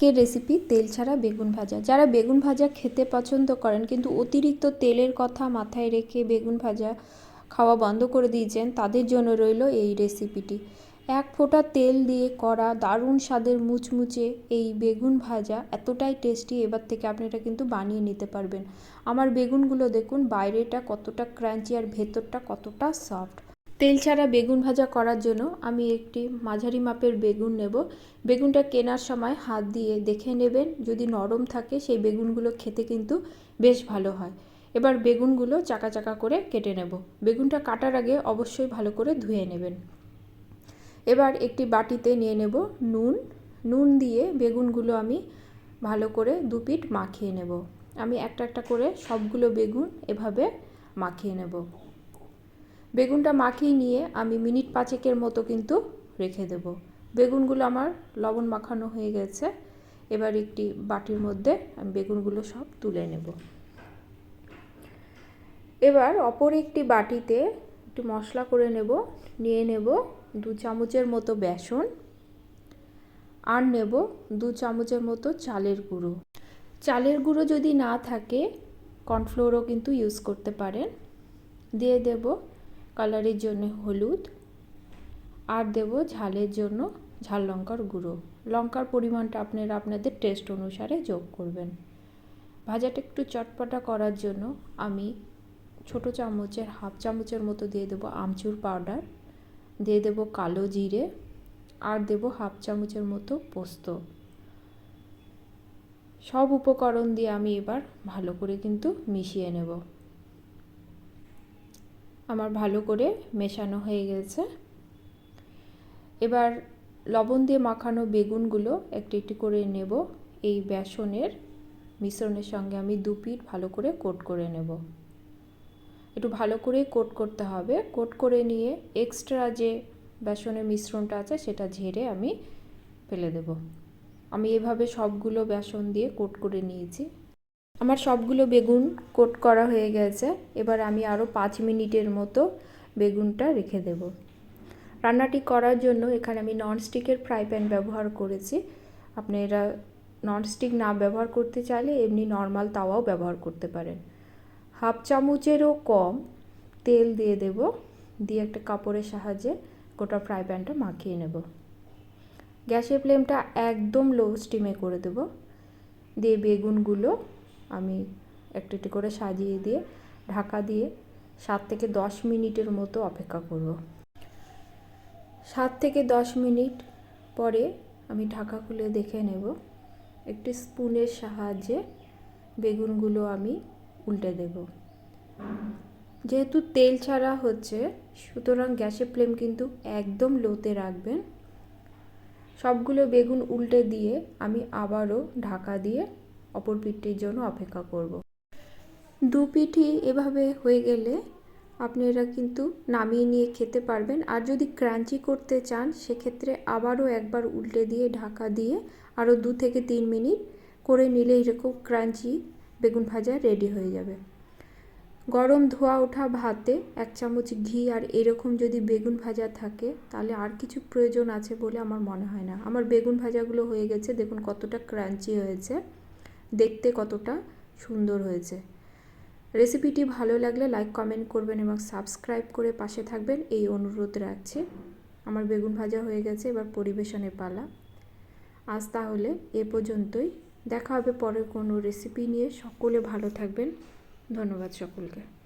আজকের রেসিপি তেল ছাড়া বেগুন ভাজা। যারা বেগুন ভাজা খেতে পছন্দ করেন, কিন্তু অতিরিক্ত তেলের কথা মাথায় রেখে বেগুন ভাজা খাওয়া বন্ধ করে দিয়েছেন, তাদের জন্য রইল এই রেসিপিটি এক ফোঁটা তেল দিয়ে করা দারুণ স্বাদের মুচমুচে এই বেগুন ভাজা এতটাই টেস্টি এবার থেকে আপনি এটা কিন্তু বানিয়ে নিতে পারবেন। আমার বেগুনগুলো দেখুন, বাইরেটা কতটা ক্রাঞ্চি আর ভেতরটা কতটা সফট তেল ছাড়া বেগুন ভাজা করার জন্য আমি একটি মাঝারি মাপের বেগুন নেব। বেগুনটা কেনার সময় হাত দিয়ে দেখে নেবেন, যদি নরম থাকে সেই বেগুনগুলো খেতে কিন্তু বেশ ভালো হয়। এবার বেগুনগুলো চাকা চাকা করে কেটে নেব। বেগুনটা কাটার আগে অবশ্যই ভালো করে ধুয়ে নেবেন। এবার একটি বাটিতে নিয়ে নেব নুন। নুন দিয়ে বেগুনগুলো আমি ভালো করে দু পিঠ মাখিয়ে নেব। আমি একটা একটা করে সবগুলো বেগুন এভাবে মাখিয়ে নেব। বেগুনটা মাখিয়ে নিয়ে আমি মিনিট পাঁচেকের মতো কিন্তু রেখে দেব। বেগুনগুলো আমার লবণ মাখানো হয়ে গেছে। এবার একটি বাটির মধ্যে আমি বেগুনগুলো সব তুলে নেব। এবার অপর একটি বাটিতে একটু মশলা করে নেব। নিয়ে নেব দু চামচের মতো বেসন আর নেব দু চামচের মতো চালের গুঁড়ো। চালের গুঁড়ো যদি না থাকে, কর্নফ্লোরও কিন্তু ইউজ করতে পারেন। দিয়ে দেব কালারের জন্য হলুদ। আর দেব ঝালের জন্য ঝাল লঙ্কার গুঁড়ো। লঙ্কার পরিমাণটা আপনারা আপনাদের টেস্ট অনুসারে যোগ করবেন। ভাজাটা একটু চটপটা করার জন্য আমি ছোট চামচের, হাফ চামচের মতো দিয়ে দেবো আমচুর পাউডার দিয়ে দেবো কালো জিরে, আর দেব হাফ চামচের মতো পোস্ত। সব উপকরণ দিয়ে আমি এবার ভালো করে কিন্তু মিশিয়ে নেব। আমার ভালো করে মেশানো হয়ে গেছে। এবার লবণ দিয়ে মাখানো বেগুনগুলো একটি একটি করে নেব। এই বেসনের, মিশ্রণের সঙ্গে আমি দু পিঠ ভালো করে কোট করে নেব। একটু ভালো করে কোট করতে হবে। কোট করে নিয়ে এক্সট্রা যে বেসনের মিশ্রণটা আছে সেটা ঝেড়ে আমি ফেলে দেব। আমি এভাবে সবগুলো বেসন দিয়ে কোট করে নিয়েছি। আমার সবগুলো বেগুন কোট করা হয়ে গেছে। এবার আমি আরও পাঁচ মিনিটের মতো বেগুনটা রেখে দেব। রান্নাটি করার জন্য এখানে আমি ননস্টিকের ফ্রাই প্যান ব্যবহার করেছি। আপনি আপনারা ননস্টিক না ব্যবহার করতে চাইলে এমনি নর্মাল তাওয়াও ব্যবহার করতে পারেন। হাফ চামচেরও কম তেল দিয়ে দেব। দিয়ে একটা কাপড়ের সাহায্যে গোটা ফ্রাই প্যানটা মাখিয়ে নেব। গ্যাসের ফ্লেমটা একদম লো স্টিমে করে দেব। দিয়ে বেগুনগুলো আমি একটু একটু করে সাজিয়ে দিয়ে, ঢাকা দিয়ে সাত থেকে দশ মিনিটের মতো অপেক্ষা করব। সাত থেকে দশ মিনিট পরে আমি ঢাকা খুলে দেখে নেব, একটি স্পুনের সাহায্যে বেগুনগুলো আমি উল্টে দেব। যেহেতু তেল ছাড়া হচ্ছে, সুতরাং গ্যাসের ফ্লেম কিন্তু একদম লোতে রাখবেন। সবগুলো বেগুন উল্টে দিয়ে আমি আবারও ঢাকা দিয়ে অপর পিঠটির জন্য অপেক্ষা করব। দু পিঠি এভাবে হয়ে গেলে আপনারা কিন্তু নামিয়ে নিয়ে খেতে পারবেন। আর যদি ক্রাঞ্চি করতে চান, সেক্ষেত্রে আবারও একবার উল্টে দিয়ে ঢাকা দিয়ে আরও দু থেকে তিন মিনিট করে নিলে এরকম ক্রাঞ্চি বেগুন ভাজা রেডি হয়ে যাবে। গরম ধোয়া ওঠা ভাতে এক চামচ ঘি আর এরকম যদি বেগুন ভাজা থাকে, তাহলে আর কিছু প্রয়োজন আছে বলে আমার মনে হয় না। আমার বেগুন ভাজাগুলো হয়ে গেছে। দেখুন কতটা ক্রাঞ্চি হয়েছে। দেখতে কতটা সুন্দর হয়েছে। রেসিপিটি ভালো লাগলে লাইক, কমেন্ট করবেন এবং সাবস্ক্রাইব করে পাশে থাকবেন। এই অনুরোধ রাখছি। আমার বেগুন ভাজা হয়ে গেছে, এবার পরিবেশনে পালা। আজ তাহলে এ পর্যন্তই। দেখা হবে পরের কোনো রেসিপি নিয়ে। সকলে ভালো থাকবেন। ধন্যবাদ সকলকে।